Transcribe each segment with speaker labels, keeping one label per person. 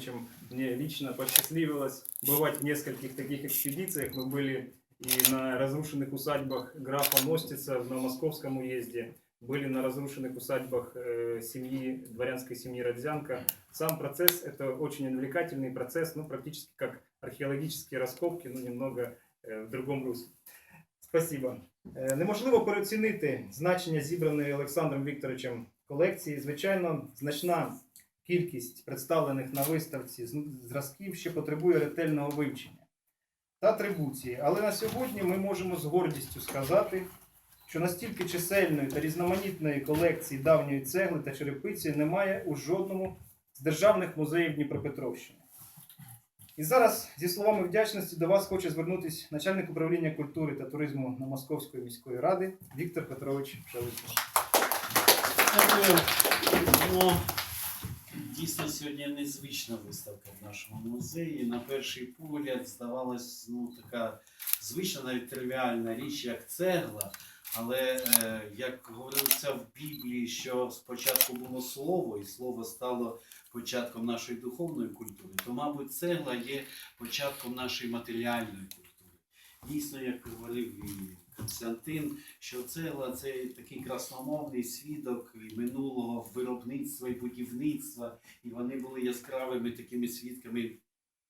Speaker 1: чем мне лично посчастливилось бывать в нескольких таких экспедициях. Мы были и на разрушенных усадьбах графа Мостица в Новомосковском уезде, были на разрушенных усадьбах э, семьи, дворянской семьи Родзянко. Сам процесс – это очень увлекательный процесс, ну, практически как археологические раскопки, но немного э, в другом русле. Спасибо. Е, Неможливо переоцінити значення зібраної Олександром Вікторовичем колекції. Звичайно, значна кількість представлених на виставці зразків ще потребує ретельного вивчення та атрибуції. Але на сьогодні ми можемо з гордістю сказати, що настільки чисельної та різноманітної колекції давньої цегли та черепиці немає у жодному з державних музеїв Дніпропетровщини. І зараз зі словами вдячності до вас хоче звернутися начальник управління культури та туризму на Московської міської ради Віктор Петрович Шелестин.
Speaker 2: Дякую. Дійсно, сьогодні незвична виставка в нашому музеї. На перший погляд здавалась ну, така звична, навіть тривіальна річ, як цегла. Але е, як говорилося в Біблії, що спочатку було слово, і слово стало початком нашої духовної культури, то, мабуть, цегла є початком нашої матеріальної культури. Дійсно, як говорив Константин, що цегла це такий красномовний свідок минулого виробництва і будівництва, і вони були яскравими такими свідками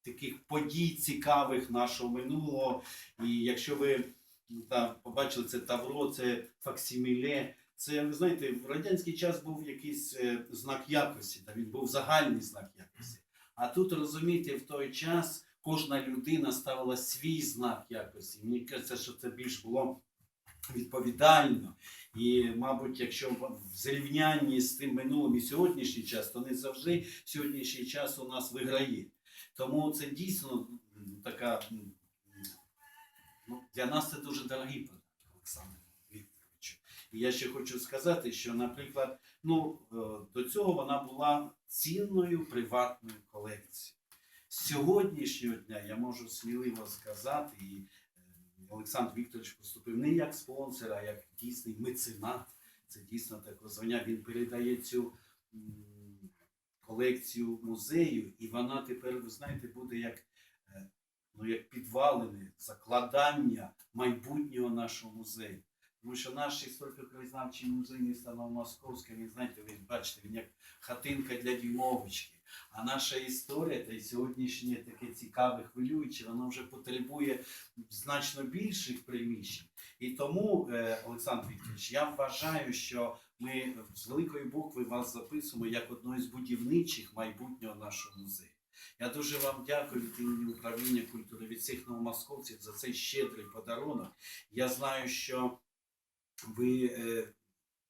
Speaker 2: таких подій цікавих нашого минулого. І якщо ви ну, та, побачили це Тавро, це факсиміле, це ви знаєте, в радянський час був якийсь е, знак якості, та він був загальний знак якості. А тут розумієте, в той час кожна людина ставила свій знак якості. Мені кажеться, що це більш було відповідально. І, мабуть, якщо в зрівнянні з тим минулим і сьогоднішній час, то не завжди сьогоднішній час у нас виграє. Тому це дійсно така ну, для нас це дуже дорогий подарунок, Олександр Вікторовичу. І я ще хочу сказати, що, наприклад, ну, е, до цього вона була цінною приватною колекцією. З сьогоднішнього дня я можу сміливо сказати, і е, Олександр Вікторович поступив не як спонсор, а як дійсний меценат. Це дійсно таке звання. Він передає цю колекцію музею, і вона тепер, ви знаєте, буде як, е, ну, як підвалини, закладання майбутнього нашого музею. Тому що наш історико-краєзнавчий музей міста Новомосковська, він знаєте, ви бачите, він як хатинка для дімовочки. А наша історія та й сьогоднішнє таке цікаве, хвилююче, воно вже потребує значно більших приміщень. І тому, е, Олександр Вікторович, я вважаю, що ми з великої букви вас записуємо як одну з будівничих майбутнього нашого музею. Я дуже вам дякую від імені управління культури від всіх новомосковців за цей щедрий подарунок. Я знаю, що ви е,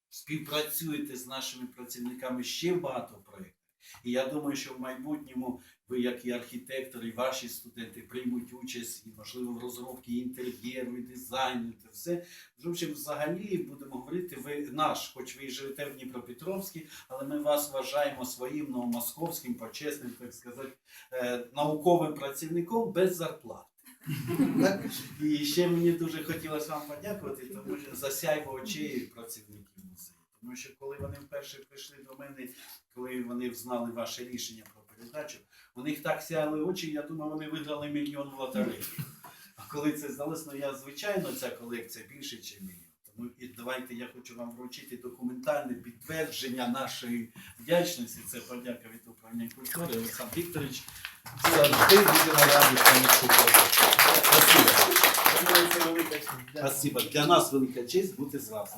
Speaker 2: співпрацюєте з нашими працівниками ще багато проєктів. І я думаю, що в майбутньому ви, як і архітектори, і ваші студенти приймуть участь і, можливо, в розробці інтер'єру, і дизайну, та все. В общем, взагалі будемо говорити, ви наш, хоч ви і живете в Дніпропетровській, але ми вас вважаємо своїм новомосковським, почесним, так сказати, е, науковим працівником без зарплати. І ще мені дуже хотілося вам подякувати, тому що за сяйво очей працівників. Тому що коли вони вперше прийшли до мене, коли вони знали ваше рішення про передачу, у них так сяяли очі, я думаю, вони виграли мільйон в лотереї. А коли це здалося, ну я звичайно ця колекція більше, ніж мільйон. Тому і давайте я хочу вам вручити документальне підтвердження нашої вдячності. Це подяка від управління культури. Олександр Вікторович завжди будемо раді вам Спасибо. Спасибо. Для нас велика честь бути з вами.